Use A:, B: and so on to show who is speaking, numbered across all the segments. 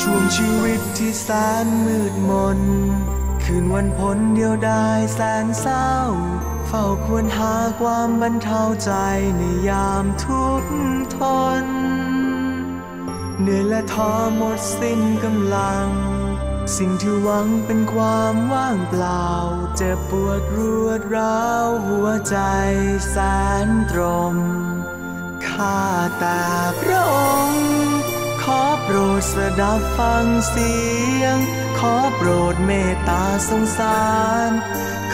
A: ช่วงชีวิตที่แสนมืดมน คืนวันพ้นเดียวดายแสนเศร้า เฝ้าควรหาความบรรเทาใจในยามทุกข์ทน เหนื่อยและท้อหมดสิ้นกำลัง สิ่งที่หวังเป็นความว่างเปล่า เจ็บปวดรวดร้าวหัวใจแสนตรม ข้าแต่พระองค์ ขอโปรดสดับฟังเสียง ขอโปรดเมตตาสงสาร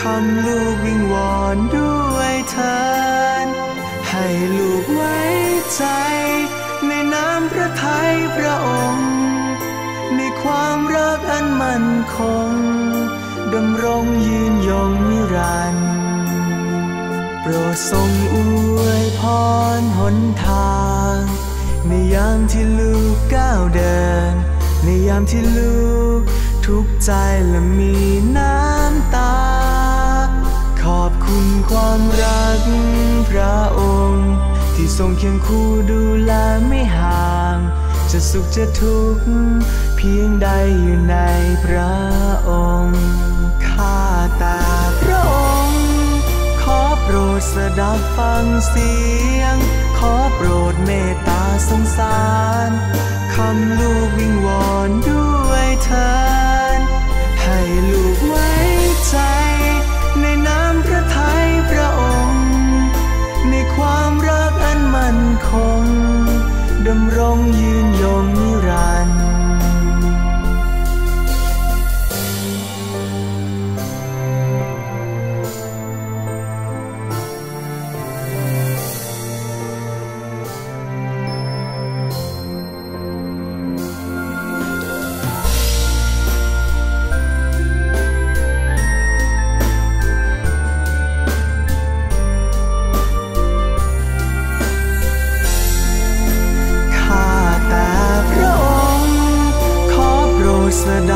A: คำลูกวิงวอนด้วยเถินให้ลูกไว้ใจ ในน้ำพระทัยพระองค์ ในความรักอันมั่นคงดำรงยืนยงนิรันดร์โปรดทรงอวยพรหนทาง ในยามที่ลูกก้าวเดิน ในยามที่ลูก ทุกใจและมีน้ำตา ขอบคุณความรักพระองค์ ที่ทรงเคียงคู่ดูแลไม่ห่าง จะสุขจะทุกข์เพียงใดอยู่ในพระองค์ข้าแต่พระองค์ ขอโปรดสดับฟังเสียง ดำ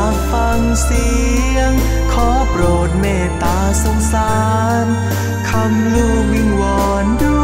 A: ากฟังเสียง ขอโปรดเมตตาสงสาร คำลูกวิงวอนด้วย